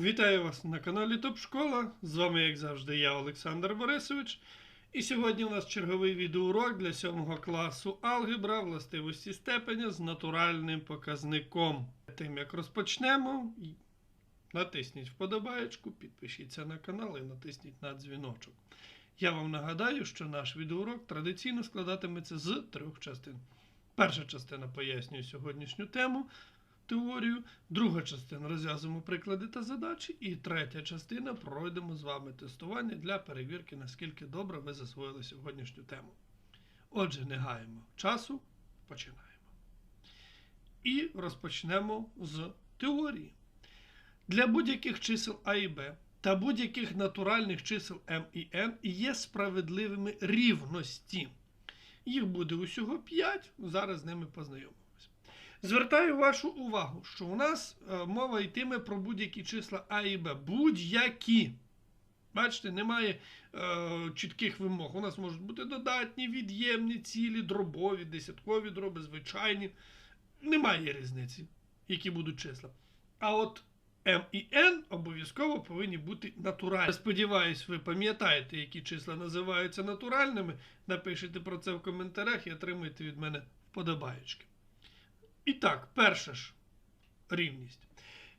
Вітаю вас на каналі Топ Школа. З вами, як завжди, я Олександр Борисович. І сьогодні у нас черговий відеоурок для 7 класу алгебра властивості степеня з натуральним показником. Тим як розпочнемо, натисніть вподобаєчку, підпишіться на канал і натисніть на дзвіночок. Я вам нагадаю, що наш відеоурок традиційно складатиметься з трьох частин. Перша частина пояснює сьогоднішню тему теорію, друга частина розв'язуємо приклади та задачі, і третя частина пройдемо з вами тестування для перевірки, наскільки добре ви засвоїли сьогоднішню тему. Отже, не гаємо часу, починаємо. І розпочнемо з теорії. Для будь-яких чисел А і Б та будь-яких натуральних чисел М і N є справедливими рівності. Їх буде усього 5, зараз з ними познайомимося. Звертаю вашу увагу, що у нас е, мова йтиме про будь-які числа А і Б. Будь-які. Бачите, немає е, чітких вимог. У нас можуть бути додатні, від'ємні, цілі, дробові, десяткові дроби, звичайні. Немає різниці, які будуть числа. А от М і N обов'язково повинні бути натуральні. Сподіваюсь, ви пам'ятаєте, які числа називаються натуральними. Напишіть про це в коментарях і отримуйте від мене вподобаєчки. І так, перша ж рівність.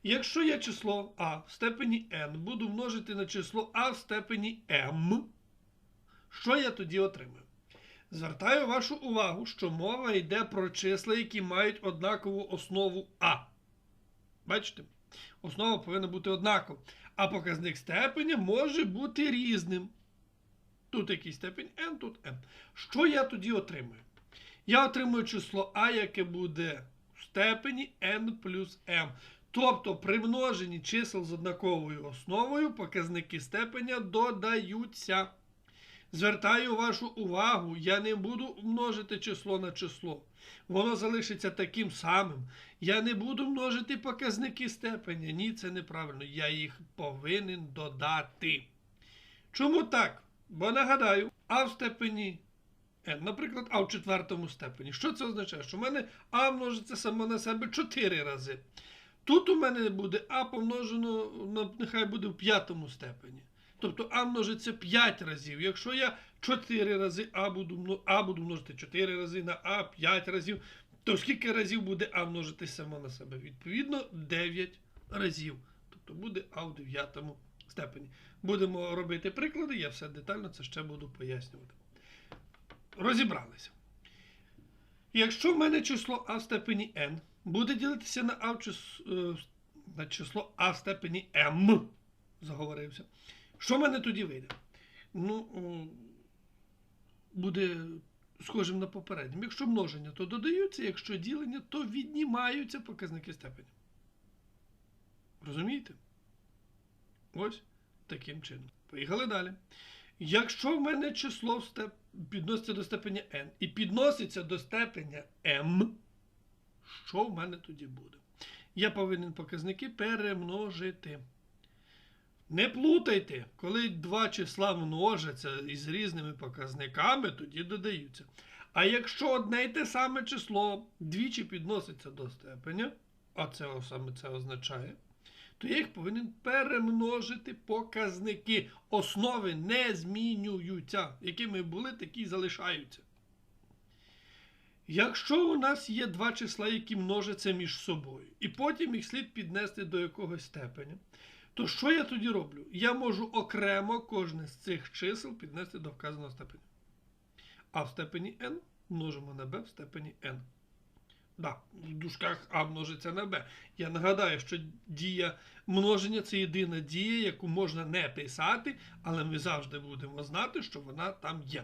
Якщо я число А в степені n буду множити на число А в степені m, що я тоді отримаю? Звертаю вашу увагу, що мова йде про числа, які мають однакову основу А. Бачите? Основа повинна бути однакова. А показник степеня може бути різним. Тут який степень n, тут m. Що я тоді отримую? Я отримую число А, яке буде степені n плюс m. Тобто при множенні чисел з однаковою основою показники степеня додаються. Звертаю вашу увагу, я не буду множити число на число. Воно залишиться таким самим. Я не буду множити показники степеня. Ні, це неправильно. Я їх повинен додати. Чому так? Бо нагадаю, А в степені n, наприклад, А в четвертому степені. Що це означає? Що в мене А множиться само на себе 4 рази. Тут у мене буде А помножено, нехай буде в п'ятому степені. Тобто А множиться 5 разів. Якщо я 4 рази А буду, а буду множити 4 рази на А 5 разів, то скільки разів буде А множити само на себе? Відповідно, 9 разів. Тобто буде А в 9 степені. Будемо робити приклади, я все детально це ще буду пояснювати. Розібралися. Якщо в мене число А в степені n буде ділитися на А е, на число А в степені m, заговорився, що в мене тоді вийде? Ну, буде схожим на попереднім. Якщо множення, то додаються, якщо ділення, то віднімаються показники степені. Розумієте? Ось таким чином. Поїхали далі. Якщо в мене число підноситься до степеня n і підноситься до степеня m, що в мене тоді буде? Я повинен показники перемножити. Не плутайте, коли два числа множаться із різними показниками, тоді додаються. А якщо одне й те саме число двічі підноситься до степеня, а це саме це означає, то я їх повинен перемножити показники. Основи не змінюються. Якими були, такі залишаються. Якщо у нас є два числа, які множаться між собою, і потім їх слід піднести до якогось степеня, то що я тоді роблю? Я можу окремо кожне з цих чисел піднести до вказаного степеня. А в степені n множимо на b в степені n. Да, в дужках А множиться на Б. Я нагадаю, що дія множення це єдина дія, яку можна не писати, але ми завжди будемо знати, що вона там є.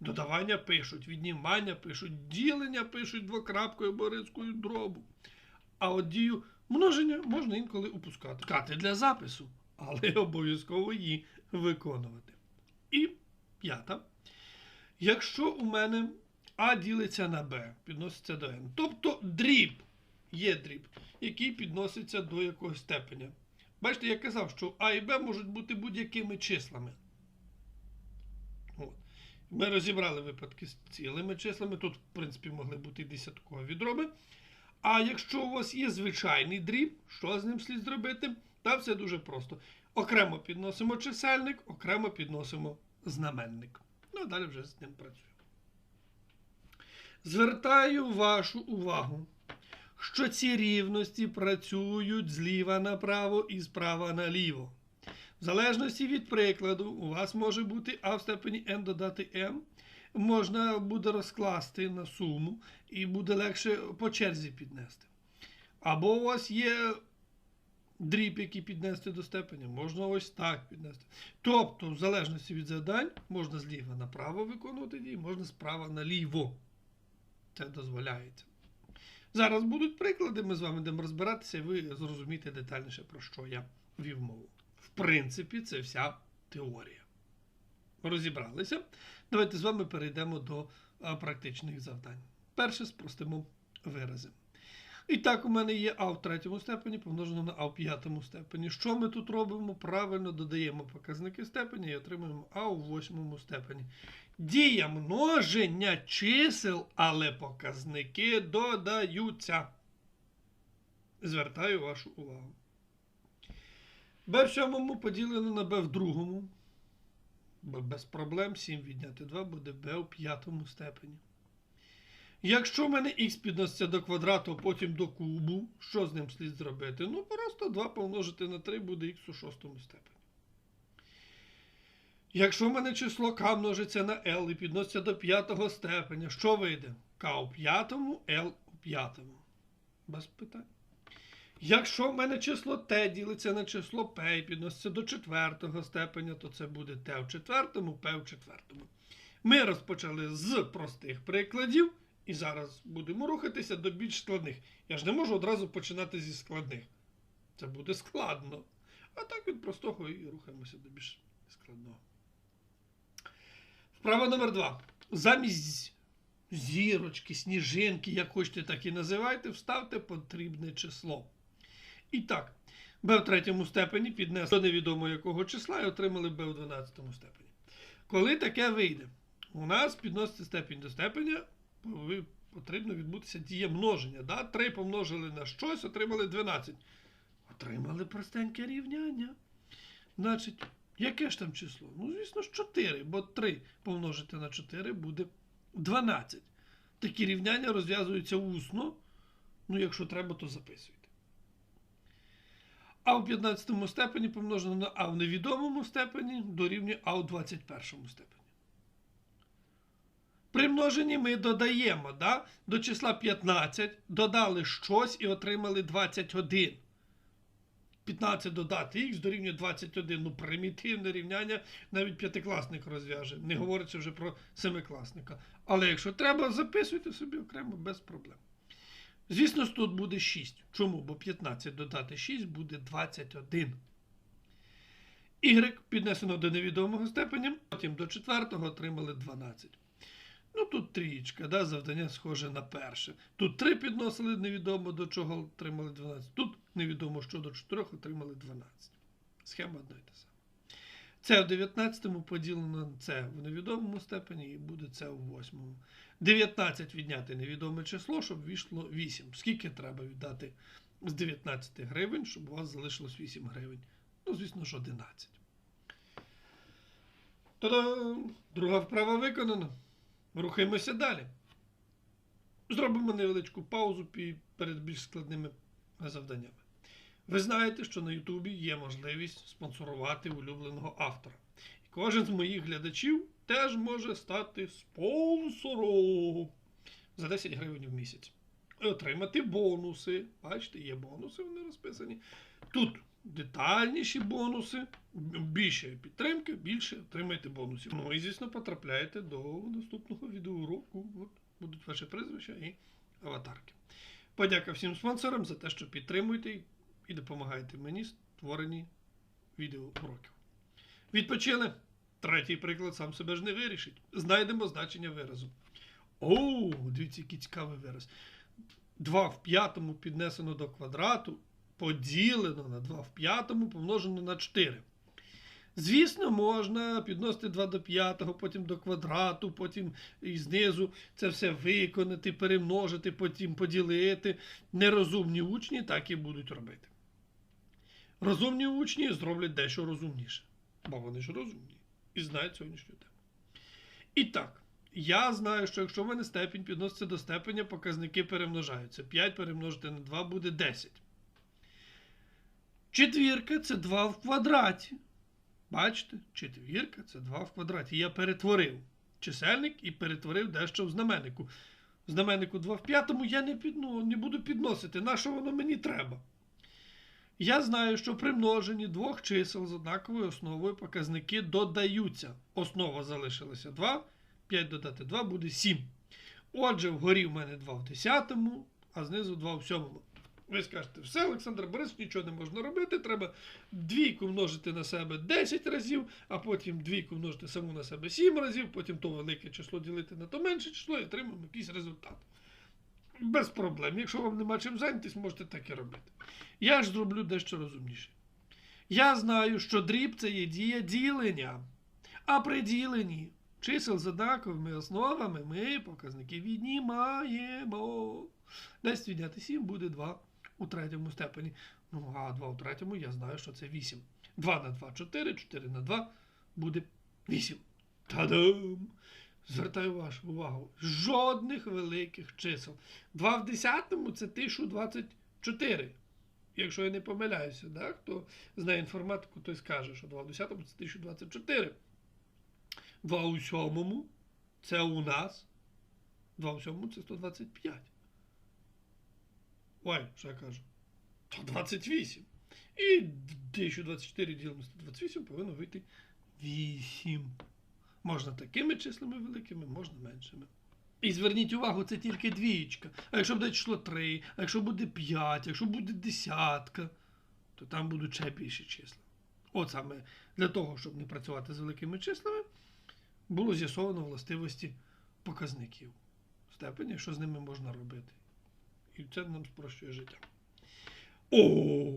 Додавання пишуть, віднімання пишуть, ділення пишуть двокрапкою або рискою дробу. А от дію множення можна інколи упускати. Кати для запису, але обов'язково її виконувати. І п'ята. Якщо у мене А ділиться на Б, підноситься до N. Тобто дріб є дріб, який підноситься до якогось степеня. Бачите, я казав, що А і Б можуть бути будь-якими числами. От. Ми розібрали випадки з цілими числами. Тут, в принципі, могли бути і десяткові дроби. А якщо у вас є звичайний дріб, що з ним слід зробити? Там все дуже просто. Окремо підносимо чисельник, окремо підносимо знаменник. Ну, а далі вже з ним працюємо. Звертаю вашу увагу, що ці рівності працюють зліва направо і справа наліво. В залежності від прикладу, у вас може бути а в степені n додати m, можна буде розкласти на суму і буде легше по черзі піднести. Або у вас є дріб, який піднести до степеня, можна ось так піднести. Тобто, в залежності від завдань, можна зліва направо виконувати дії, можна справа наліво. Це дозволяється. Зараз будуть приклади, ми з вами будемо розбиратися, і ви зрозумієте детальніше, про що я вів мову. В принципі, це вся теорія. Розібралися. Давайте з вами перейдемо до практичних завдань. Перше спростимо вирази. І так, у мене є А в третьому степені помножено на А в п'ятому степені. Що ми тут робимо? Правильно додаємо показники степені і отримуємо А у восьмому степені. Дія множення чисел, але показники додаються. Звертаю вашу увагу. Б в сьомому поділено на Б в другому. Без проблем 7 відняти 2 буде Б у п'ятому степені. Якщо в мене х підноситься до квадрату, а потім до кубу, що з ним слід зробити? Ну, просто 2 помножити на 3 буде х у шостому степені. Якщо в мене число k множиться на L і підноситься до п'ятого степеня, що вийде? k у п'ятому, L у п'ятому. Без питань. Якщо в мене число t ділиться на число p і підноситься до четвертого степеня, то це буде t в четвертому, p в четвертому. Ми розпочали з простих прикладів, і зараз будемо рухатися до більш складних. Я ж не можу одразу починати зі складних. Це буде складно. А так від простого і рухаємося до більш складного. Вправа номер два. Замість зірочки, сніжинки, як хочете, так і називайте, вставте потрібне число. І так, b в третьому степені піднесли до невідомо якого числа і отримали b в 12 степені. Коли таке вийде, у нас підноситься степінь до степеня, потрібно відбутися дія множення. Да? 3 помножили на щось, отримали 12. Отримали простеньке рівняння. Значить, яке ж там число? Ну, звісно ж, 4, бо 3 помножити на 4 буде 12. Такі рівняння розв'язуються усно. Ну, якщо треба, то записуйте. А в 15 степені помножено на А в невідомому степені дорівнює А в 21 степені. При множенні ми додаємо да, до числа 15, додали щось і отримали 21. 15 додати х дорівнює 21. Ну, примітивне рівняння навіть п'ятикласник розв'яже, не говорячи вже про семикласника. Але якщо треба, записуйте собі окремо без проблем. Звісно тут буде 6. Чому? Бо 15 додати 6 буде 21. Y піднесено до невідомого степеня, потім до четвертого отримали 12. Ну, тут трієчка, да, завдання схоже на перше. Тут 3 підносили невідомо до чого отримали 12. Тут невідомо що до 4 отримали 12. Схема одна і та сама. Це в 19 поділено на це в невідомому степені і буде це в 8. 19 відняти невідоме число, щоб війшло 8. Скільки треба віддати з 19 гривень, щоб у вас залишилось 8 гривень? Ну, звісно ж, 11. Та-дам! Друга вправа виконана. Рухаємося далі. Зробимо невеличку паузу перед більш складними завданнями. Ви знаєте, що на Ютубі є можливість спонсорувати улюбленого автора. І кожен з моїх глядачів теж може стати спонсором за 10 гривень в місяць. І отримати бонуси. Бачите, є бонуси, вони розписані. Тут детальніші бонуси, більше підтримки, більше отримаєте бонусів. Ну і, звісно, потрапляєте до наступного відеоуроку. От будуть ваші прізвища і аватарки. Подяка всім спонсорам за те, що підтримуєте і допомагаєте мені створенні відеоуроків. Відпочили? Третій приклад сам себе ж не вирішить. Знайдемо значення виразу. О, дивіться, який цікавий вираз. 2 в п'ятому піднесено до квадрату, поділено на 2 в п'ятому помножено на 4. Звісно, можна підносити 2 до 5, потім до квадрату, потім і знизу це все виконати, перемножити, потім поділити. Нерозумні учні так і будуть робити. Розумні учні зроблять дещо розумніше, бо вони ж розумні і знають сьогоднішню тему. І так, я знаю, що якщо в мене степінь підноситься до степеня, показники перемножаються. 5 перемножити на 2 буде 10. Четвірка це 2 в квадраті. Бачите? Четвірка це 2 в квадраті. Я перетворив чисельник і перетворив дещо в знаменнику. В знаменнику 2 в п'ятому я не, підну, не буду підносити. На що воно мені треба? Я знаю, що при множенні двох чисел з однаковою основою показники додаються. Основа залишилася 2, 5 додати 2 буде 7. Отже, вгорі в мене 2 в 10, а знизу 2 в 7. Ви скажете, все, Олександр Борисович, нічого не можна робити. Треба двійку множити на себе 10 разів, а потім двійку множити саму на себе 7 разів, потім то велике число ділити на то менше число і отримаємо якийсь результат. Без проблем. Якщо вам нема чим зайнятися, можете так і робити. Я ж зроблю дещо розумніше. Я знаю, що дріб це є дія ділення. А при діленні чисел з однаковими основами ми показники віднімаємо. 10 відняти 7 буде 2 у третьому степені. Ну, а 2 у третьому я знаю, що це 8. 2 на 2 4, 4 на 2 буде 8. Та-дам! Звертаю вашу увагу. Жодних великих чисел. 2 в 10 це 1024. Якщо я не помиляюся, да? хто знає інформатику, той скаже, що 2 в 10 це 1024. 2 у 7 це у нас. 2 у 7 це 125. Ой, що я кажу? 128. І 1024 ділимо 128 повинно вийти 8. Можна такими числами великими, можна меншими. І зверніть увагу, це тільки двієчка. А якщо буде число 3, а якщо буде 5, якщо буде десятка, то там будуть ще більші числа. От саме для того, щоб не працювати з великими числами, було з'ясовано властивості показників степені, що з ними можна робити. І це нам спрощує життя. О,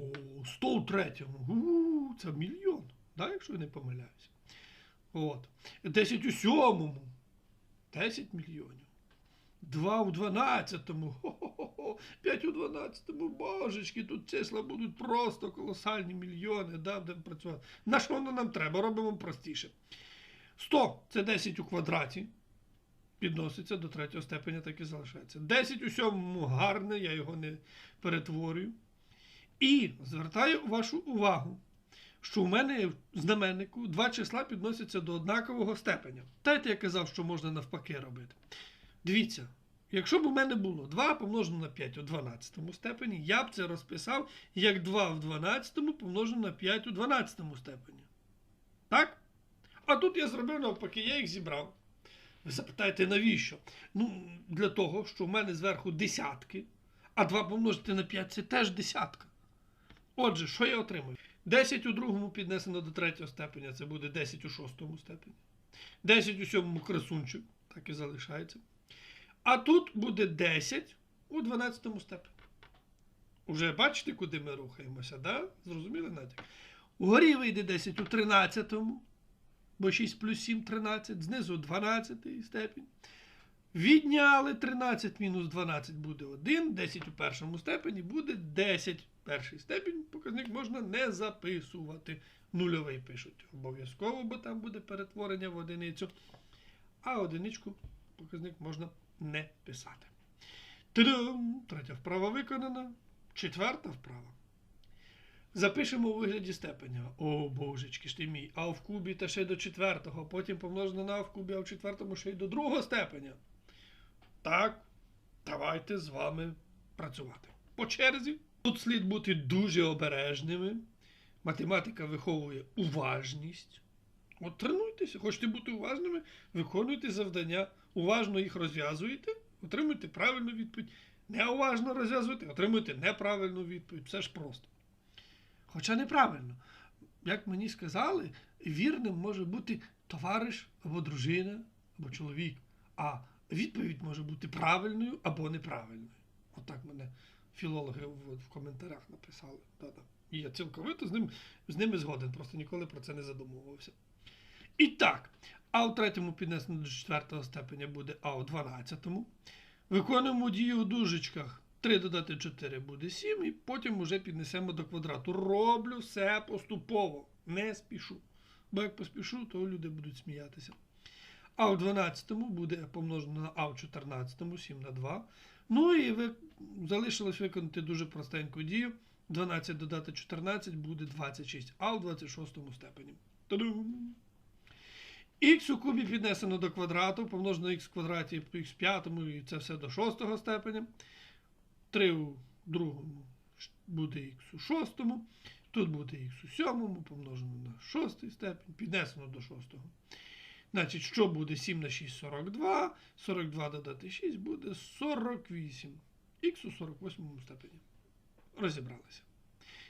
103. У, це мільйон, да, якщо я не помиляюся. От. 10 у сьомому. 10 мільйонів. 2 у 12-му. Хо-хо-хо. 5 у 12-му. Божечки, тут числа будуть просто колосальні мільйони. Да, будемо працювати. На що воно нам треба? Робимо простіше. 100 це 10 у квадраті. Підноситься до третього степеня, так і залишається. 10 у сьомому гарне, я його не перетворюю. І звертаю вашу увагу, що у мене в знаменнику два числа підносяться до однакового степеня. Знаєте, я казав, що можна навпаки робити. Дивіться, якщо б у мене було 2 помножено на 5 у 12 степені, я б це розписав як 2 в 12 помножено на 5 у 12 степені. Так? А тут я зробив навпаки, я їх зібрав. Ви запитаєте, навіщо? Ну, для того, що в мене зверху десятки, а 2 помножити на 5 це теж десятка. Отже, що я отримую? 10 у другому піднесено до третього степеня, це буде 10 у шостому степені. 10 у сьомому красунчик, так і залишається. А тут буде 10 у 12 степені. Уже бачите, куди ми рухаємося, да? Зрозуміли натяк? Угорі вийде 10 у 13, бо 6 плюс 7 13, знизу 12 степінь. Відняли 13 мінус 12 буде 1, 10 у першому степені буде 10. Перший степінь показник можна не записувати. Нульовий пишуть обов'язково, бо там буде перетворення в одиницю. А одиничку показник можна не писати. Та-дам! Третя вправа виконана. Четверта вправа. Запишемо у вигляді степеня. О, божечки ж ти мій. А в кубі та ще й до четвертого. Потім помножено на в кубі, а в четвертому ще й до другого степеня. Так, давайте з вами працювати. По черзі. Тут слід бути дуже обережними. Математика виховує уважність. От тренуйтеся, хочете бути уважними, виконуйте завдання, уважно їх розв'язуєте, отримуєте правильну відповідь. Неуважно розв'язуєте, отримуєте неправильну відповідь. Все ж просто. Хоча неправильно. Як мені сказали, вірним може бути товариш або дружина, або чоловік. А відповідь може бути правильною або неправильною. Отак мене філологи в, коментарях написали. Да-да. І я цілковито з, ним, з ними згоден, просто ніколи про це не задумувався. І так, а у третьому піднесено до четвертого степеня буде А у дванадцятому. Виконуємо дію у дужечках. 3 додати 4 буде 7, і потім вже піднесемо до квадрату. Роблю все поступово, не спішу. Бо як поспішу, то люди будуть сміятися. А в 12 буде помножено на А в 14, 7 на 2. Ну і ви залишилось виконати дуже простеньку дію. 12 додати 14 буде 26, а в 26 степені. Та-дум! Х у кубі піднесено до квадрату, помножено х в квадраті х в п'ятому, і це все до шостого степеня. 3 у другому буде х у шостому. Тут буде х у сьомому, помножено на шостий степень, піднесено до шостого. Значить, що буде 7 на 6 42, 42 додати 6 буде 48. Х у 48 степені. Розібралися.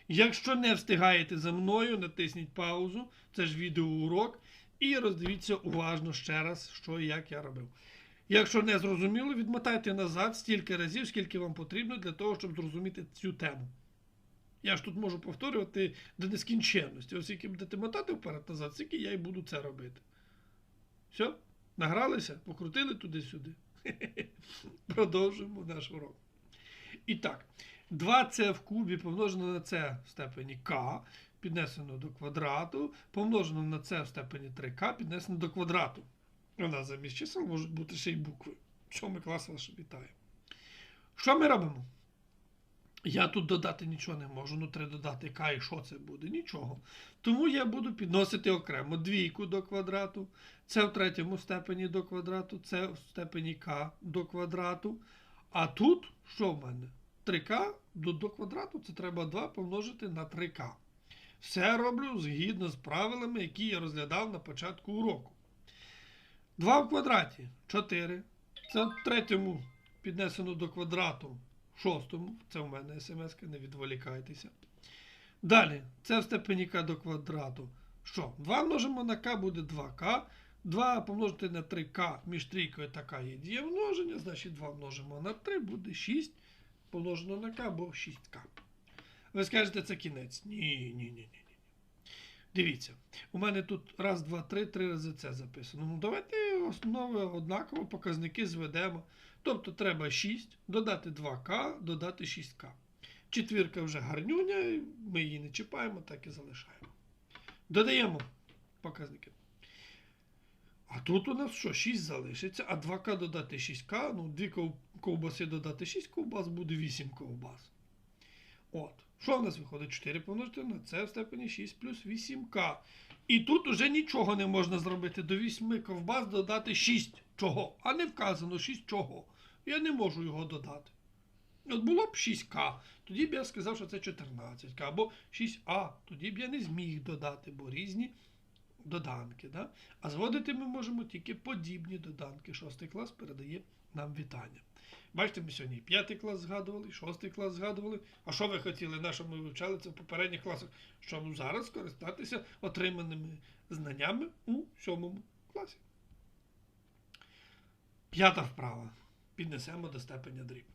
Якщо не встигаєте за мною, натисніть паузу, це ж відеоурок, і роздивіться уважно ще раз, що і як я робив. Якщо не зрозуміло, відмотайте назад стільки разів, скільки вам потрібно для того, щоб зрозуміти цю тему. Я ж тут можу повторювати до нескінченності. Оскільки будете мотати вперед-назад, стільки я і буду це робити. Все? Награлися, покрутили туди-сюди. Продовжуємо наш урок. І так, 2c в кубі помножено на c в степені k, піднесено до квадрату, помножено на c в степені 3k, піднесено до квадрату. У нас замість чисел можуть бути ще й букви. Сьомий клас вас вітає. Що ми робимо? Я тут додати нічого не можу. Ну, треба додати k, і що це буде? Нічого. Тому я буду підносити окремо двійку до квадрату, це в третьому степені до квадрату, це в степені k до квадрату. А тут що в мене? 3k до, до квадрату це треба 2 помножити на 3k. Все роблю згідно з правилами, які я розглядав на початку уроку. 2 в квадраті 4. Це третьому піднесено до квадрату шостому. Це в мене смс, не відволікайтеся. Далі, це в степені k до квадрату. Що? 2 множимо на k буде 2k. 2 помножити на 3k між трійкою та k є діє значить 2 множимо на 3 буде 6 помножено на k або 6k. Ви скажете, це кінець. Ні, ні, ні, ні. Дивіться, у мене тут раз, два, три, три рази це записано. Ну, давайте основи однаково показники зведемо. Тобто треба 6, додати 2к, додати 6к. Четвірка вже гарнюня, ми її не чіпаємо, так і залишаємо. Додаємо показники. А тут у нас що, 6 залишиться, а 2К додати 6К, ну, 2 ковбаси додати 6 ковбас, буде 8 ковбас. От. Що в нас виходить? 4 помножити на це в степені 6 плюс 8К. І тут уже нічого не можна зробити. До 8 ковбас додати 6 чого. А не вказано 6 чого. Я не можу його додати. От було б 6К, тоді б я сказав, що це 14К, або 6А, тоді б я не зміг додати, бо різні доданки. Да? А зводити ми можемо тільки подібні доданки. Шостий клас передає нам вітання. Бачите, ми сьогодні і п'ятий клас згадували, і шостий клас згадували. А що ви хотіли, на що ми вивчали це в попередніх класах? Щоб зараз скористатися отриманими знаннями у сьомому класі. П'ята вправа. Піднесемо до степеня дріб.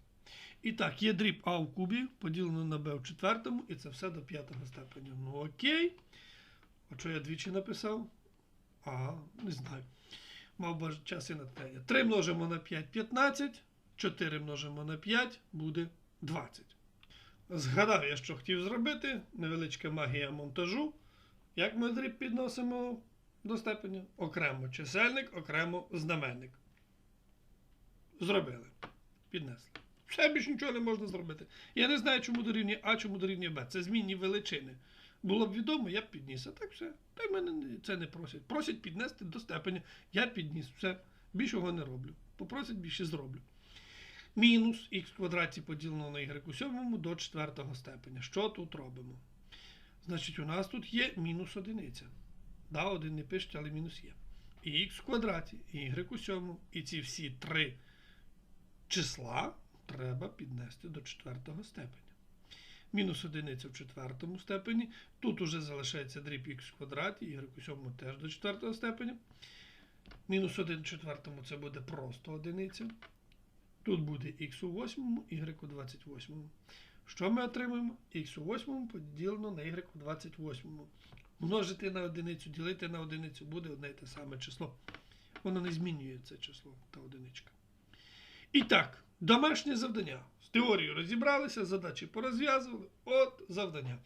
І так, є дріб А в кубі, поділено на Б в четвертому, і це все до п'ятого степеня. Ну окей. А що я двічі написав? А, не знаю. Мав би час і на те. 3 множимо на 5 15, 4 множимо на 5 буде 20. Згадав я, що хотів зробити. Невеличка магія монтажу. Як ми дріб підносимо до степеня? Окремо чисельник, окремо знаменник. Зробили. Піднесли. Все більше нічого не можна зробити. Я не знаю, чому дорівнює А, чому дорівнює Б. Це змінні величини. Було б відомо, я б підніс. А так все. Та й мене це не просять. Просять піднести до степеня. Я підніс. Все. Більшого не роблю. Попросять більше зроблю. Мінус х квадраті поділено на у сьомому до четвертого степеня. Що тут робимо? Значить, у нас тут є мінус одиниця. Да, один не пишуть, але мінус є. І х в квадраті, і у сьомому. І ці всі три числа треба піднести до четвертого степеня. Мінус одиниця в четвертому степені. Тут уже залишається дріб х квадраті, y у сьомому теж до четвертого степеня. Мінус 1 в четвертому це буде просто одиниця. Тут буде х у восьмому, y у 28. Що ми отримуємо? х у восьмому поділено на y у 28. Множити на одиницю, ділити на одиницю буде одне і те саме число. Воно не змінює це число та одиничка. І так, Домашнє завдання. З теорією розібралися, задачі порозв'язували. От завдання.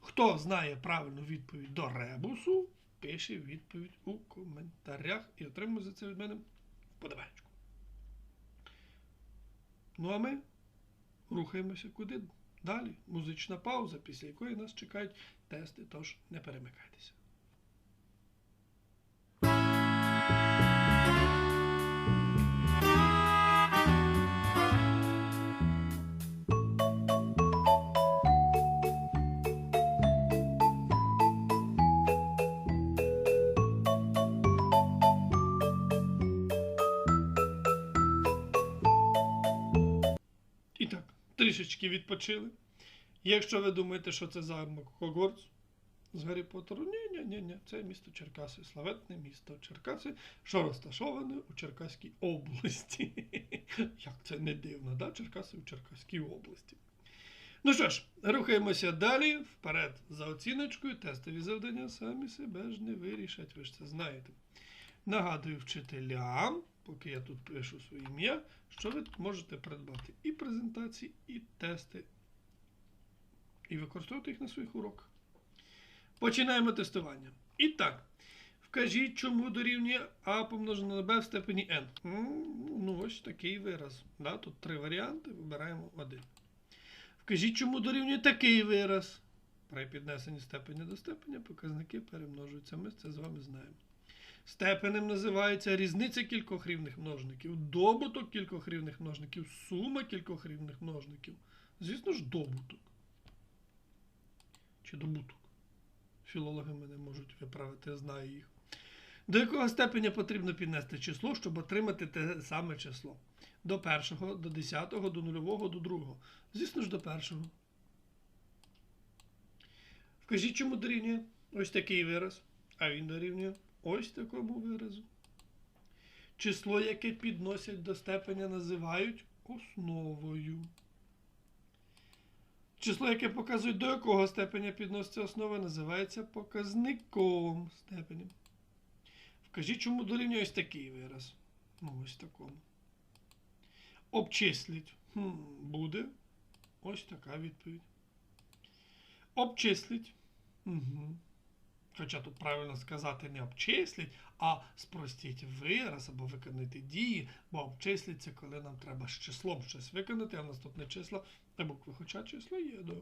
Хто знає правильну відповідь до ребусу, пише відповідь у коментарях і отримує за це від мене вподобайку. Ну а ми рухаємося куди далі. Музична пауза, після якої нас чекають тести, тож не перемикайтеся. Трішечки відпочили. Якщо ви думаєте, що це замок Хогвартс з Гаррі Поттеру, ні, ні, ні, ні, це місто Черкаси, славетне місто Черкаси, що розташоване у Черкаській області. Як це не дивно, да? Черкаси у Черкаській області. Ну що ж, рухаємося далі. Вперед за оціночкою. Тестові завдання самі себе ж не вирішать, ви ж це знаєте. Нагадую вчителям, поки я тут пишу своє ім'я, що ви можете придбати і презентації, і тести, і використовувати їх на своїх уроках. Починаємо тестування. І так, вкажіть, чому дорівнює А помножено на Б в степені n. Ну, ось такий вираз. Да? Тут три варіанти, вибираємо один. Вкажіть, чому дорівнює такий вираз. При піднесенні степеня до степеня показники перемножуються. Ми це з вами знаємо. Степенем називається різниця кількох рівних множників, добуток кількох рівних множників, сума кількох рівних множників. Звісно ж, добуток. Чи добуток. Філологи мене можуть виправити, я знаю їх. До якого степеня потрібно піднести число, щоб отримати те саме число? До першого, до десятого, до нульового, до другого. Звісно ж, до першого. Вкажіть, чому дорівнює ось такий вираз, а він дорівнює ось такому виразу. Число, яке підносять до степеня, називають основою. Число, яке показує, до якого степеня підноситься основа, називається показником степеня. Вкажіть, чому дорівнює ось такий вираз. Ну, ось такому. Обчисліть. Хм, буде ось така відповідь. Обчисліть. Угу. Хоча тут правильно сказати не обчисліть, а спростіть вираз або виконати дії, бо обчисліть це коли нам треба з числом щось виконати, а наступне число та букви, хоча число є, да.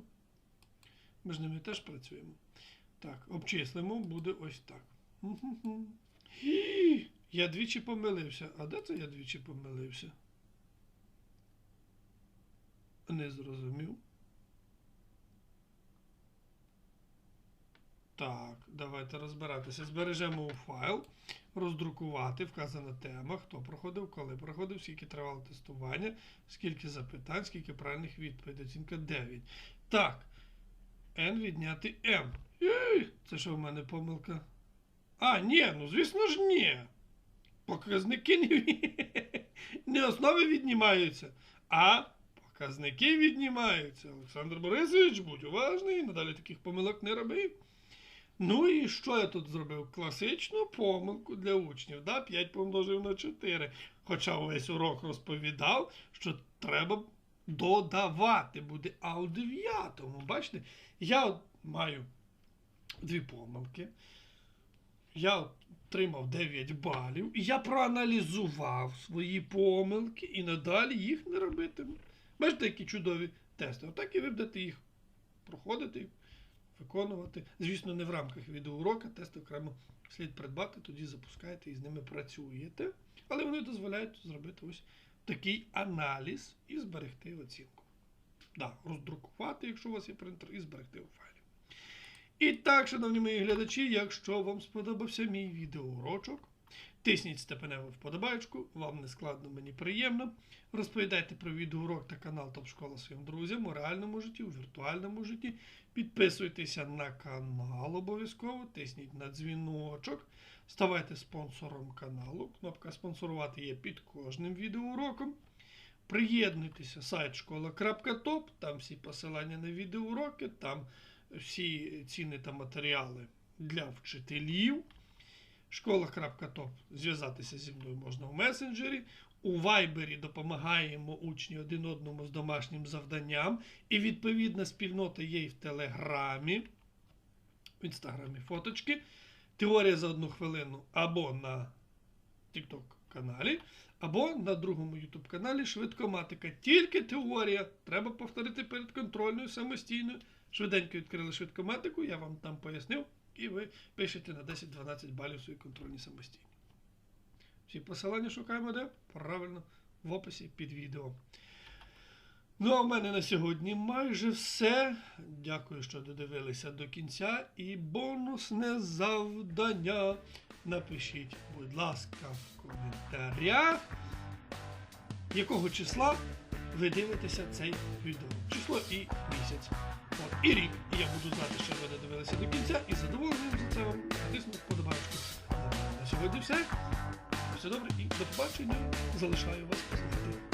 Ми ж ними теж працюємо. Так, обчислимо, буде ось так. Я двічі помилився. А де це я двічі помилився? Не зрозумів. Так, давайте розбиратися. Збережемо у файл, роздрукувати, вказана тема, хто проходив, коли проходив, скільки тривало тестування, скільки запитань, скільки правильних відповідей. Оцінка 9. Так. N відняти M. Це що в мене помилка? А, ні, ну звісно ж ні. Показники не, основи віднімаються, а показники віднімаються. Олександр Борисович, будь уважний, надалі таких помилок не роби. Ну і що я тут зробив? Класичну помилку для учнів. Да? 5 помножив на 4. Хоча увесь урок розповідав, що треба додавати буде. А у дев'ятому, бачите, я от маю дві помилки. Я отримав 9 балів, і я проаналізував свої помилки і надалі їх не робитиму. Бачите, які чудові тести. Отак і ви будете їх проходити, виконувати. Звісно, не в рамках відеоурока, тести окремо слід придбати, тоді запускаєте і з ними працюєте. Але вони дозволяють зробити ось такий аналіз і зберегти оцінку. Да, роздрукувати, якщо у вас є принтер, і зберегти у файлі. І так, шановні мої глядачі, якщо вам сподобався мій відеоурочок, тисніть степеневу вподобайку, вам не складно, мені приємно. Розповідайте про відеоурок та канал Топ Школа своїм друзям у реальному житті, у віртуальному житті. Підписуйтеся на канал обов'язково, тисніть на дзвіночок, ставайте спонсором каналу. Кнопка спонсорувати є під кожним відеоуроком. Приєднуйтеся сайт школа.топ, там всі посилання на відеоуроки, там всі ціни та матеріали для вчителів. Школа.топ. Зв'язатися зі мною можна в месенджері. У Вайбері допомагаємо учні один одному з домашнім завданням. І відповідна спільнота є і в Телеграмі, в інстаграмі фоточки. Теорія за одну хвилину або на TikTok каналі, або на другому YouTube каналі Швидкоматика. Тільки теорія. Треба повторити перед контрольною самостійно. Швиденько відкрили швидкоматику, я вам там пояснив, і ви пишете на 10-12 балів свої контрольні самостійно. Всі посилання шукаємо де? Правильно, в описі під відео. Ну, а в мене на сьогодні майже все. Дякую, що додивилися до кінця. І бонусне завдання. Напишіть, будь ласка, в коментарях, якого числа ви дивитеся цей відео. Число і місяць. От, і рік. І я буду знати, що ви додивилися до кінця, і задоволенням за це вам натисну вподобачку. На сьогодні все. Все добре і до побачення. Залишаю вас послухати